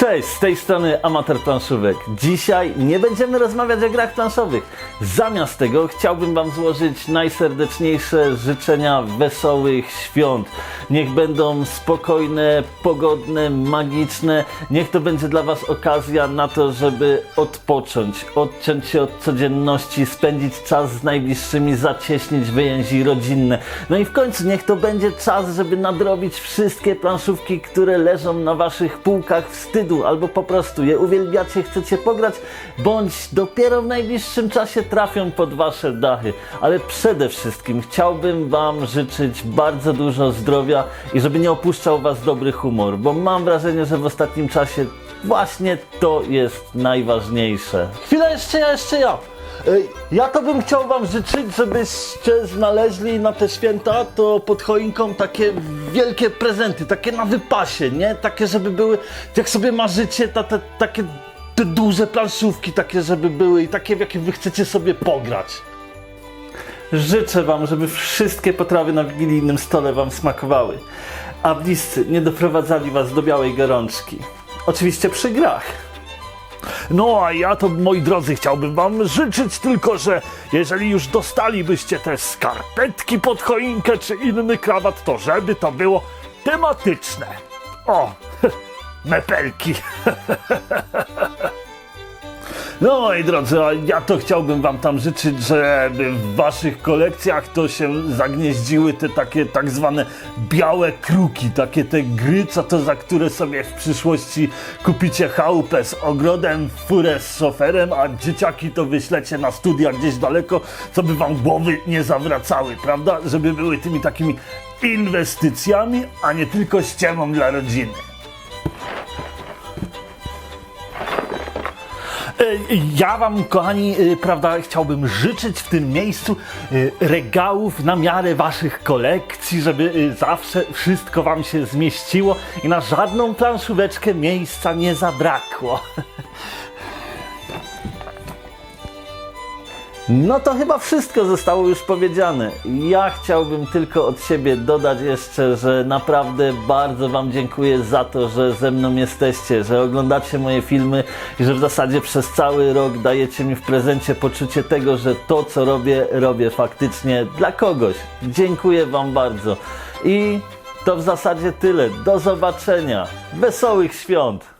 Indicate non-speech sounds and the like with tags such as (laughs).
Cześć, z tej strony Amator Planszówek. Dzisiaj nie będziemy rozmawiać o grach planszowych. Zamiast tego chciałbym Wam złożyć najserdeczniejsze życzenia wesołych świąt. Niech będą spokojne, pogodne, magiczne. Niech to będzie dla Was okazja na to, żeby odpocząć, odciąć się od codzienności, spędzić czas z najbliższymi, zacieśnić więzi rodzinne. No i w końcu niech to będzie czas, żeby nadrobić wszystkie planszówki, które leżą na Waszych półkach wstydu, albo po prostu je uwielbiacie, chcecie pograć, bądź dopiero w najbliższym czasie trafią pod Wasze dachy. Ale przede wszystkim chciałbym Wam życzyć bardzo dużo zdrowia i żeby nie opuszczał Was dobry humor, bo mam wrażenie, że w ostatnim czasie właśnie to jest najważniejsze. Chwilę jeszcze ja, jeszcze ja. Ej, Ja to bym chciał wam życzyć, żebyście znaleźli na te święta to pod choinką takie wielkie prezenty, takie na wypasie, nie? Takie, żeby były, jak sobie marzycie, ta, te, takie te duże planszówki, takie, żeby były i takie, w jakie wy chcecie sobie pograć. Życzę wam, żeby wszystkie potrawy na wigilijnym stole wam smakowały, a bliscy nie doprowadzali was do białej gorączki. Oczywiście przy grach. No a ja to, moi drodzy, chciałbym wam życzyć tylko, że jeżeli już dostalibyście te skarpetki pod choinkę czy inny krawat, to żeby to było tematyczne. O, (laughs) mepelki. (laughs) No moi drodzy, ja to chciałbym wam tam życzyć, żeby w waszych kolekcjach to się zagnieździły te takie tak zwane białe kruki, takie te gry, co to za które sobie w przyszłości kupicie chałupę z ogrodem, furę z szoferem, a dzieciaki to wyślecie na studia gdzieś daleko, co by wam głowy nie zawracały, prawda? Żeby były tymi takimi inwestycjami, a nie tylko ściemą dla rodziny. Ja wam, kochani, e, prawda, chciałbym życzyć w tym miejscu e, regałów na miarę waszych kolekcji, żeby e, zawsze wszystko wam się zmieściło i na żadną planszóweczkę miejsca nie zabrakło. (laughs) No to chyba wszystko zostało już powiedziane. Ja chciałbym tylko od siebie dodać jeszcze, że naprawdę bardzo Wam dziękuję za to, że ze mną jesteście, że oglądacie moje filmy i że w zasadzie przez cały rok dajecie mi w prezencie poczucie tego, że to co robię, robię faktycznie dla kogoś. Dziękuję Wam bardzo. I to w zasadzie tyle. Do zobaczenia. Wesołych świąt!